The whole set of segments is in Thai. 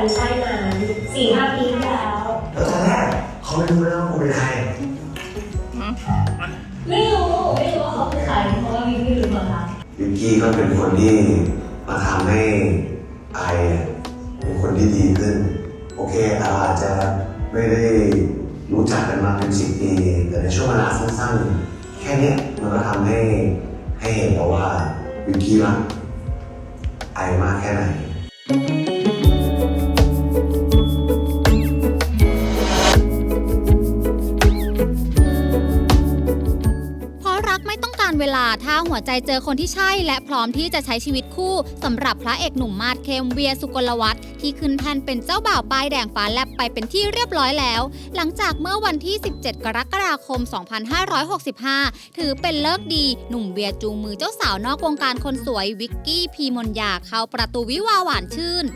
กันใช่นานสี่ห้าปีที่แล้ว แล้วตอนแรกเขาไม่รู้นะว่ากูเป็นใครไม่รู้ไม่รู้ว่าเขาคือใครเพราะว่าวิวไม่รู้มาค่ะวิกกี้ก็เป็นคนที่มาทำให้ไออะเป็นคนที่ดีขึ้น โอเคเราอาจจะไม่ได้รู้จักกันมาเป็นสิบปีแต่ในช่วงเวลาสั้นๆ แค่เนี้ยมันก็ทำให้ให้เห็นแล้วว่าวิกกี้รักไอมากแค่ไหน เวลาถ้าหัวใจเจอคนที่ใช่ และพร้อมที่จะใช้ชีวิตคู่สำหรับพระเอกหนุ่มมาดเข้มเวียสุกลวัฒน์ที่ขึ้นแทนเป็นเจ้าบ่าวป้ายแดงฟ้าแลบไปเป็นที่เรียบร้อยแล้ว หลังจากเมื่อวันที่ 17 กรกฎาคม 2565 ถือเป็นเลิกดีหนุ่มเวียจูงมือเจ้าสาวนอกวงการคนสวยวิกกี้พีมนยาเข้าประตูวิวาหวานชื่น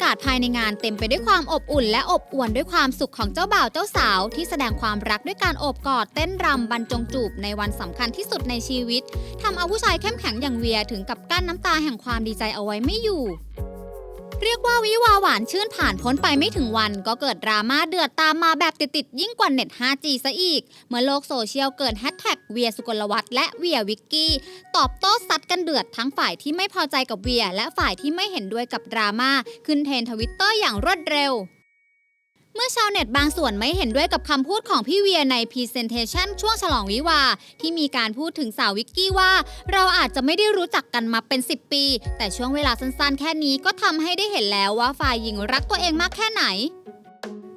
ากาศภายในงานเต็มไปด้วยความอบอุ่น และอบอวลด้วยความสุขของเจ้าบ่าวเจ้าสาว ที่แสดงความรักด้วยการโอบกอดเต้นรำบรรจงจูบในวันสำคัญที่สุดในชีวิตทำเอาผู้ชายเข้มแข็งอย่างเวียถึงกับกั้นน้ำตาแห่งความดีใจเอาไว้ไม่อยู่ เรียกว่าวิวาหวานชื่นผ่านพ้นไปไม่ถึงวันก็เกิดดราม่าเดือดตามมาแบบติดๆยิ่งกว่าเน็ต 5G ซะอีก เมื่อโลกโซเชียลเกิดแฮชแท็กเวียสุกลวัตและเวียวิกกี้ ตอบโต้ซัดกันเดือดทั้งฝ่ายที่ไม่พอใจกับเวีย และฝ่ายที่ไม่เห็นด้วยกับดราม่าขึ้นเทรนทวิตเตอร์อย่างรวดเร็ว เมื่อชาวเน็ตบางส่วนไม่เห็นด้วยกับคำพูดของพี่เวียในพรีเซนเทชันช่วงฉลองวิวา ที่มีการพูดถึงสาววิกกี้ว่า เราอาจจะไม่ได้รู้จักกันมาเป็น 10 ปี แต่ช่วงเวลาสั้นๆ แค่นี้ก็ทำให้ได้เห็นแล้วว่าฝ่ายหญิงรักตัวเองมากแค่ไหน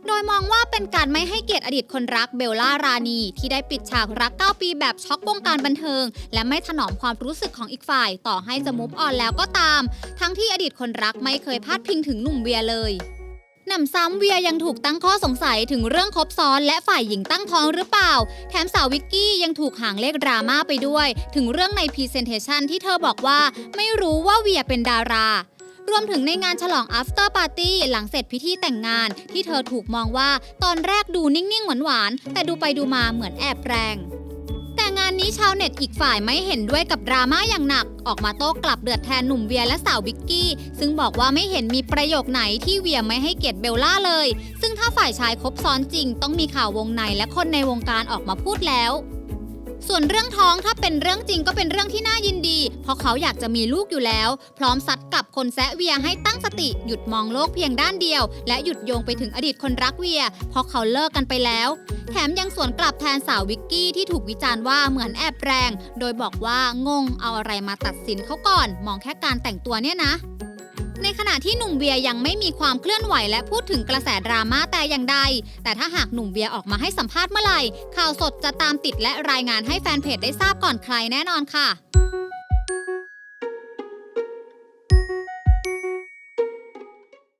โดยมองว่าเป็นการไม่ให้เกียรติอดีตคนรักเบลล่ารานี ที่ได้ปิดฉากรัก 9 ปีแบบช็อกวงการบันเทิง และไม่ถนอมความรู้สึกของอีกฝ่าย ต่อให้จะมุฟออนแล้วก็ตาม ทั้งที่อดีตคนรักไม่เคยพาดพิงถึงหนุ่มเวียเลย นำซ้ำเวียยังถูกตั้งข้อสงสัยถึงเรื่องคบซ้อนและฝ่ายหญิงตั้งท้องหรือเปล่า แถมสาววิกกี้ยังถูกหางเลขดราม่าไปด้วย ถึงเรื่องในพรีเซนเทชันที่เธอบอกว่า ไม่รู้ว่าเวียเป็นดารารวมถึงในงานฉลอง after party หลังเสร็จพิธีแต่งงาน ที่เธอถูกมองว่าตอนแรกดูนิ่งๆหวานๆแต่ดูไปดูมาเหมือนแอบแรงแต่งานนี้ชาวเน็ตอีกฝ่ายไม่เห็นด้วยกับดราม่าอย่างหนัก ออกมาโต้กลับเดือดแทนหนุ่มเวียและสาววิกกี้ ซึ่งบอกว่าไม่เห็นมีประโยคไหนที่เวียไม่ให้เกียรติเบลล่าเลย ซึ่งถ้าฝ่ายชายคบซ้อนจริง ต้องมีข่าววงในและคนในวงการออกมาพูดแล้ว ส่วนเรื่องท้องถ้าเป็นเรื่องจริงก็เป็นเรื่องที่น่ายินดี เพราะเขาอยากจะมีลูกอยู่แล้ว พร้อมซัดกับคนแซะเวียให้ตั้งสติ หยุดมองโลกเพียงด้านเดียว และหยุดโยงไปถึงอดีตคนรักเวีย เพราะเขาเลิกกันไปแล้ว แถมยังสวนกลับแทนสาววิกกี้ที่ถูกวิจารณ์ว่าเหมือนแอบแรง โดยบอกว่างงเอาอะไรมาตัดสินเขาก่อน มองแค่การแต่งตัวเนี่ยนะ ในขณะที่หนุ่มเวียยังไม่มีความเคลื่อนไหวและพูดถึงกระแสดราม่าแต่อย่างใด แต่ถ้าหากหนุ่มเวียออกมาให้สัมภาษณ์เมื่อไหร่ ข่าวสดจะตามติดและรายงานให้แฟนเพจได้ทราบก่อนใครแน่นอนค่ะ